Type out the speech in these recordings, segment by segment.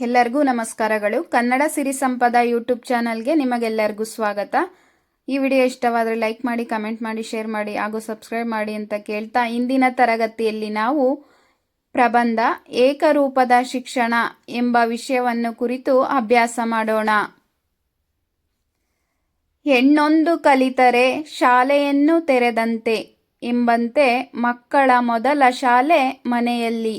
ಎಲ್ಲರಿಗೂ ನಮಸ್ಕಾರಗಳು. ಕನ್ನಡ ಸಿರಿ ಸಂಪದ ಯೂಟ್ಯೂಬ್ ಚಾನಲ್ಗೆ ನಿಮಗೆಲ್ಲರಿಗೂ ಸ್ವಾಗತ. ಈ ವಿಡಿಯೋ ಇಷ್ಟವಾದರೆ ಲೈಕ್ ಮಾಡಿ, ಕಮೆಂಟ್ ಮಾಡಿ, ಶೇರ್ ಮಾಡಿ, ಹಾಗೂ ಸಬ್ಸ್ಕ್ರೈಬ್ ಮಾಡಿ ಅಂತ ಕೇಳ್ತಾ ಇಂದಿನ ತರಗತಿಯಲ್ಲಿ ನಾವು ಪ್ರಬಂಧ ಏಕರೂಪದ ಶಿಕ್ಷಣ ಎಂಬ ವಿಷಯವನ್ನು ಕುರಿತು ಅಭ್ಯಾಸ ಮಾಡೋಣ. ಹೆಣ್ಣೊಂದು ಕಲಿತರೆ ಶಾಲೆಯನ್ನು ತೆರೆದಂತೆ ಎಂಬಂತೆ ಮಕ್ಕಳ ಮೊದಲ ಶಾಲೆ ಮನೆಯಲ್ಲಿ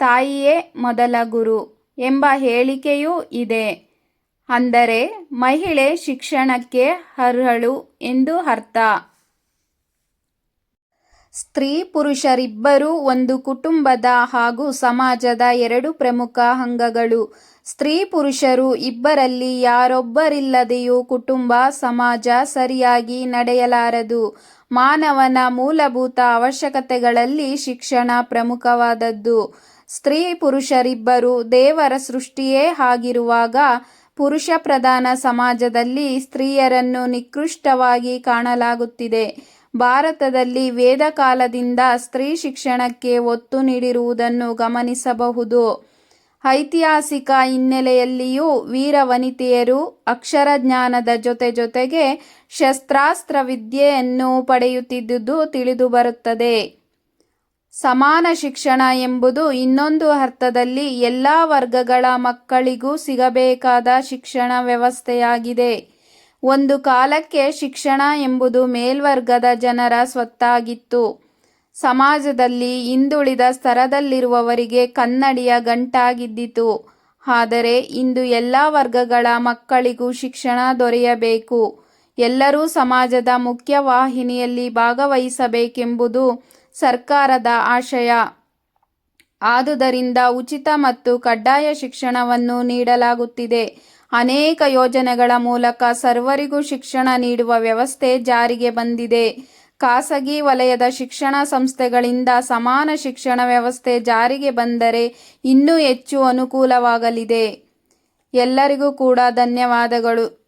ತಾಯಿಯೇ ಮೊದಲ ಗುರು. ಎಂಬ ಹೇಳಿಕೆಯೂ ಇದೆ. ಅಂದರೆ, ಮಹಿಳೆ ಶಿಕ್ಷಣಕ್ಕೆ ಅರ್ಹಳು ಎಂದು ಅರ್ಥ. ಸ್ತ್ರೀ ಪುರುಷರಿಬ್ಬರೂ ಒಂದು ಕುಟುಂಬದ ಹಾಗೂ ಸಮಾಜದ ಎರಡು ಪ್ರಮುಖ ಅಂಗಗಳು. ಸ್ತ್ರೀ ಪುರುಷರು ಇಬ್ಬರಲ್ಲಿ ಯಾರೊಬ್ಬರಿಲ್ಲದೆಯೂ ಕುಟುಂಬ, ಸಮಾಜ ಸರಿಯಾಗಿ ನಡೆಯಲಾರದು. ಮಾನವನ ಮೂಲಭೂತ ಅವಶ್ಯಕತೆಗಳಲ್ಲಿ ಶಿಕ್ಷಣ ಪ್ರಮುಖವಾದದ್ದು. ಸ್ತ್ರೀ ಪುರುಷರಿಬ್ಬರು ದೇವರ ಸೃಷ್ಟಿಯೇ ಆಗಿರುವಾಗ ಪುರುಷ ಪ್ರಧಾನ ಸಮಾಜದಲ್ಲಿ ಸ್ತ್ರೀಯರನ್ನು ನಿಕೃಷ್ಟವಾಗಿ ಕಾಣಲಾಗುತ್ತಿದೆ. ಭಾರತದಲ್ಲಿ ವೇದ ಕಾಲದಿಂದ ಸ್ತ್ರೀ ಶಿಕ್ಷಣಕ್ಕೆ ಒತ್ತು ನೀಡಿರುವುದನ್ನು ಗಮನಿಸಬಹುದು. ಐತಿಹಾಸಿಕ ಹಿನ್ನೆಲೆಯಲ್ಲಿಯೂ ವೀರ ವನಿತೆಯರು ಅಕ್ಷರ ಜ್ಞಾನದ ಜೊತೆ ಜೊತೆಗೆ ಶಸ್ತ್ರಾಸ್ತ್ರ ವಿದ್ಯೆಯನ್ನು ಪಡೆಯುತ್ತಿದ್ದುದು ತಿಳಿದುಬರುತ್ತದೆ. ಸಮಾನ ಶಿಕ್ಷಣ ಎಂಬುದು ಇನ್ನೊಂದು ಅರ್ಥದಲ್ಲಿ ಎಲ್ಲ ವರ್ಗಗಳ ಮಕ್ಕಳಿಗೂ ಸಿಗಬೇಕಾದ ಶಿಕ್ಷಣ ವ್ಯವಸ್ಥೆಯಾಗಿದೆ. ಒಂದು ಕಾಲಕ್ಕೆ ಶಿಕ್ಷಣ ಎಂಬುದು ಮೇಲ್ವರ್ಗದ ಜನರ ಸ್ವತ್ತಾಗಿತ್ತು. ಸಮಾಜದಲ್ಲಿ ಹಿಂದುಳಿದ ಸ್ತರದಲ್ಲಿರುವವರಿಗೆ ಕನ್ನಡಿಯ ಗಂಟಾಗಿದ್ದಿತು. ಆದರೆ ಇಂದು ಎಲ್ಲ ವರ್ಗಗಳ ಮಕ್ಕಳಿಗೂ ಶಿಕ್ಷಣ ದೊರೆಯಬೇಕು. ಎಲ್ಲರೂ ಸಮಾಜದ ಮುಖ್ಯವಾಹಿನಿಯಲ್ಲಿ ಭಾಗವಹಿಸಬೇಕೆಂಬುದು ಸರ್ಕಾರದ ಆಶಯ. ಆದುದರಿಂದ ಉಚಿತ ಮತ್ತು ಕಡ್ಡಾಯ ಶಿಕ್ಷಣವನ್ನು ನೀಡಲಾಗುತ್ತಿದೆ. ಅನೇಕ ಯೋಜನೆಗಳ ಮೂಲಕ ಸರ್ವರಿಗೂ ಶಿಕ್ಷಣ ನೀಡುವ ವ್ಯವಸ್ಥೆ ಜಾರಿಗೆ ಬಂದಿದೆ. ಖಾಸಗಿ ವಲಯದ ಶಿಕ್ಷಣ ಸಂಸ್ಥೆಗಳಿಂದ ಸಮಾನ ಶಿಕ್ಷಣ ವ್ಯವಸ್ಥೆ ಜಾರಿಗೆ ಬಂದರೆ ಇನ್ನೂ ಹೆಚ್ಚು ಅನುಕೂಲವಾಗಲಿದೆ. ಎಲ್ಲರಿಗೂ ಕೂಡ ಧನ್ಯವಾದಗಳು.